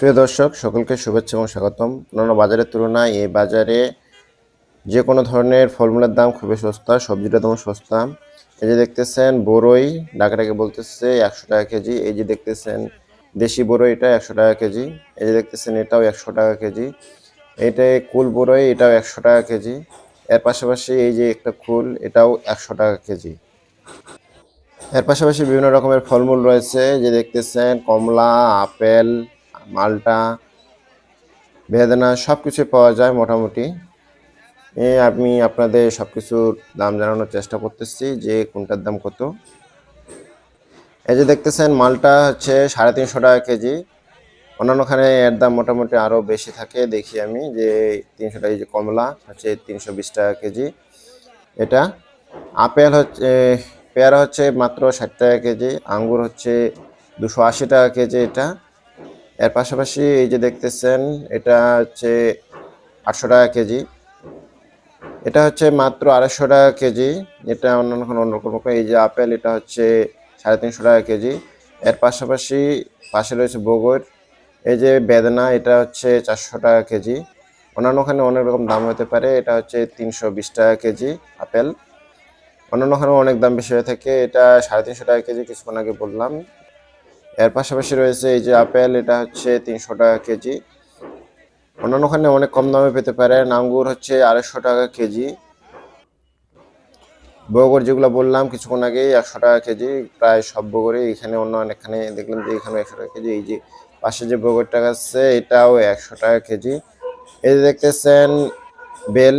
প্রিয় দর্শক, সকলকে শুভেচ্ছা এবং স্বাগতম। অন্যান্য বাজারের তুলনায় এই বাজারে যে কোনো ধরনের ফলমূলের দাম খুবই সস্তা সবজিটা তেমন সস্তা। এই যে দেখতেছেন বড়ই ডাকাটাকে বলতেছে একশো টাকা কেজি। এই যে দেখতেছেন দেশি বড়ই এটা একশো টাকা কেজি। এই যে দেখতেছেন এটাও একশো টাকা কেজি। এইটা কুল বড়ই এটাও একশো টাকা কেজি। এর পাশাপাশি এই যে একটা কুল, এটাও একশো টাকা কেজি। এর পাশাপাশি বিভিন্ন রকমের ফলমূল রয়েছে। যে দেখতেছেন কমলা, আপেল মালটা, বেদানা সব কিছু পাওয়া যায় মোটামুটি। এ আমি আপনাদের সব কিছুর দাম জানানোর চেষ্টা করতেছি যে কোনটার দাম কত। এই যে দেখতেছেন, মালটা হচ্ছে সাড়ে তিনশো টাকা কেজি। অন্যান্যখানে এর দাম মোটামুটি আরও বেশি থাকে, দেখি আমি যে তিনশো টাকা কমলা হচ্ছে তিনশো বিশ টাকা কেজি। এটা আপেল হচ্ছে, পেয়ারা হচ্ছে মাত্র ষাট টাকা কেজি, আঙ্গুর হচ্ছে দুশো আশি টাকা কেজি এটা। এর পাশাপাশি এই যে দেখতেছেন, এটা হচ্ছে আটশো টাকা কেজি। এটা হচ্ছে মাত্র আড়াইশো টাকা কেজি। এটা অন্য কোনো এই যে আপেল, এটা হচ্ছে সাড়ে তিনশো টাকা কেজি। এর পাশাপাশি পাশে রয়েছে বগর এই যে বেদনা, এটা হচ্ছে চারশো টাকা কেজি। অন্যান্য ওখানে অনেক রকম দাম হতে পারে। এটা হচ্ছে তিনশো বিশ টাকা কেজি আপেল। অন্যান্য ওখানে অনেক দাম বেশি হয়ে থাকে। এটা সাড়ে তিনশো টাকা কেজি, কিছুক্ষণ আগে বললাম। এর পাশাপাশি রয়েছে এই যে আপেল, এটা হচ্ছে তিনশো টাকা কেজি। অন্যান্য ওখানে অনেক কম দামে পেতে পারেন আঙ্গুর হচ্ছে আড়াইশো টাকা কেজি। বগর যেগুলো বললাম, কিছুক্ষণ আগে একশো টাকা কেজি। প্রায় সব বগরই এখানে, অন্য অনেকখানে দেখলাম যে এখানে একশো টাকা কেজি। এই যে পাশে যে বগরটা আছে, এটাও একশো টাকা কেজি। এই যে দেখতেছেন বেল,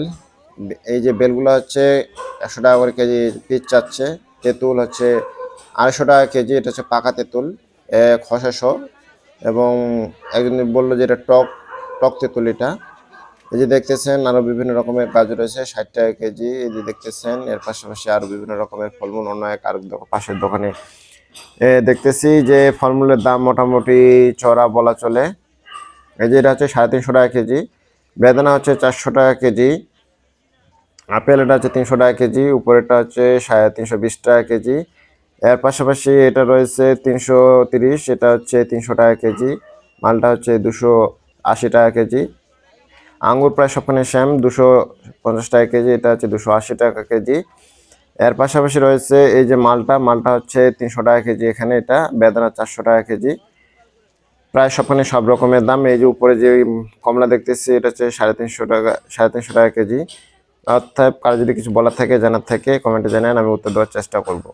এই যে বেলগুলো হচ্ছে একশো টাকা করে কেজি পিস চাচ্ছে। তেঁতুল হচ্ছে আড়াইশো টাকা কেজি, এটা হচ্ছে পাকা তেঁতুল। খসাশো এবং একজন বলল যে এটা টক টক তেঁতুল এটা। এই যে দেখতেছেন আরও বিভিন্ন রকমের গাজর রয়েছে ষাট টাকা কেজি। এই যে দেখতেছেন, এর পাশাপাশি আরও বিভিন্ন রকমের ফলমূল, অন্য এক আর পাশের দোকানে। দেখতেছি যে ফলমূলের দাম মোটামুটি চড়া বলা চলে। এই যে এটা হচ্ছে সাড়ে তিনশো টাকা কেজি। বেদানা হচ্ছে চারশো টাকা কেজি। আপেল এটা হচ্ছে তিনশো টাকা কেজি। উপরেরটা হচ্ছে সাড়ে তিনশো বিশ টাকা কেজি। এর পাশাপাশি এটা রয়েছে তিনশো তিরিশ, এটা হচ্ছে তিনশো টাকা কেজি। মালটা হচ্ছে দুশো আশি টাকা কেজি। আঙ্গুর প্রায় সবখানে শ্যাম দুশো পঞ্চাশ টাকা কেজি, এটা হচ্ছে দুশো আশি টাকা কেজি। এর পাশাপাশি রয়েছে এই যে মালটা মালটা হচ্ছে তিনশো টাকা কেজি এখানে এটা, বেদানা চারশো টাকা কেজি। প্রায় সবখানে সব রকমের দাম। এই যে উপরে যে কমলা দেখতেছি, এটা হচ্ছে সাড়ে তিনশো টাকা, সাড়ে তিনশো টাকা কেজি। অর্থাৎ কারও যদি কিছু বলার থাকে, জানার থাকে, কমেন্টে জানান, আমি উত্তর দেওয়ার চেষ্টা করব।